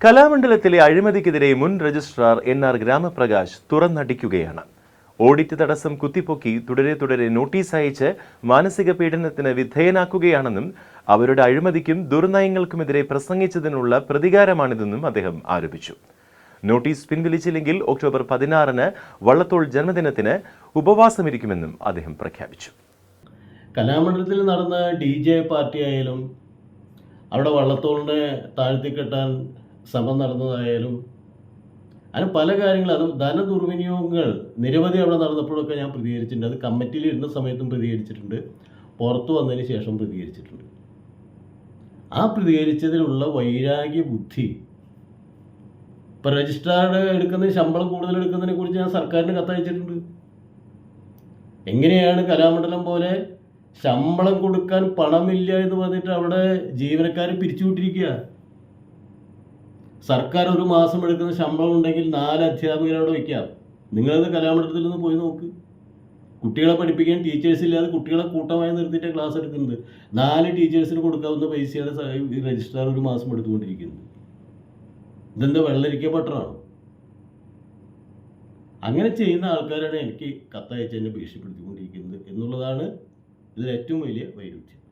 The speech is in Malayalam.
കലാമണ്ഡലത്തിലെ അഴിമതിക്കെതിരെ മുൻ രജിസ്ട്രാർ എൻ ആർ ഗ്രാമപ്രകാശ് തുറന്നടിക്കുകയാണ്. ഓഡിറ്റ് തടസ്സം കുത്തിപ്പൊക്കി തുടരെ തുടരെ നോട്ടീസ് അയച്ച് മാനസിക പീഡനത്തിന് വിധേയനാക്കുകയാണെന്നും അവരുടെ അഴിമതിക്കും ദുർനയങ്ങൾക്കുമെതിരെ പ്രസംഗിച്ചതിനുള്ള പ്രതികാരമാണിതെന്നും അദ്ദേഹം ആരോപിച്ചു. നോട്ടീസ് പിൻവലിച്ചില്ലെങ്കിൽ ഒക്ടോബർ പതിനാറിന് വള്ളത്തോൾ ജന്മദിനത്തിന് ഉപവാസമിരിക്കുമെന്നും അദ്ദേഹം പ്രഖ്യാപിച്ചു. കലാമണ്ഡലത്തിൽ നടന്ന ഡി ജെ പാർട്ടി ആയാലും അവിടെ വള്ളത്തോളിനെ താഴ്ത്തിക്കെട്ടാൻ ശ്രമം നടന്നതായാലും അങ്ങനെ പല കാര്യങ്ങളും അത് ധനദുർവിനിയോഗങ്ങൾ നിരവധി അവിടെ നടന്നപ്പോഴൊക്കെ ഞാൻ പ്രതികരിച്ചിട്ടുണ്ട്. അത് കമ്മിറ്റിയിൽ ഇരുന്ന സമയത്തും പ്രതികരിച്ചിട്ടുണ്ട്. പുറത്തു വന്നതിന് ശേഷം പ്രതികരിച്ചിട്ടുണ്ട്. ആ പ്രതികരിച്ചതിലുള്ള വൈരാഗ്യ ബുദ്ധി ഇപ്പം രജിസ്ട്രാർഡ് എടുക്കുന്ന ശമ്പളം കൂടുതൽ എടുക്കുന്നതിനെ കുറിച്ച് ഞാൻ സർക്കാരിന് കത്തയച്ചിട്ടുണ്ട്. എങ്ങനെയാണ് കലാമണ്ഡലം പോലെ ശമ്പളം കൊടുക്കാൻ പണമില്ല എന്ന് പറഞ്ഞിട്ട് അവിടെ ജീവനക്കാരെ പിരിച്ചുവിട്ടിരിക്കുക? സർക്കാർ ഒരു മാസം എടുക്കുന്ന ശമ്പളം ഉണ്ടെങ്കിൽ നാല് അധ്യാപകരെ അവിടെ വയ്ക്കാം. നിങ്ങളത് കലാമണ്ഡലത്തിൽ നിന്ന് പോയി നോക്ക്. കുട്ടികളെ പഠിപ്പിക്കാൻ ടീച്ചേഴ്സ് ഇല്ലാതെ കുട്ടികളെ കൂട്ടമായി നിർത്തിയിട്ട് ക്ലാസ് എടുക്കുന്നത്. നാല് ടീച്ചേഴ്സിന് കൊടുക്കാവുന്ന പൈസയാണ് രജിസ്ട്രാർ ഒരു മാസം എടുത്തുകൊണ്ടിരിക്കുന്നത്. ഇതെന്താ വെള്ളരിക്ക പട്ടണമാണ് അങ്ങനെ ചെയ്യുന്ന ആൾക്കാരാണ് എനിക്ക് കത്തയച്ച് എന്നെ ഭീഷണിപ്പെടുത്തിക്കൊണ്ടിരിക്കുന്നത് എന്നുള്ളതാണ് ഇതിൽ ഏറ്റവും വലിയ വൈരുദ്ധ്യം.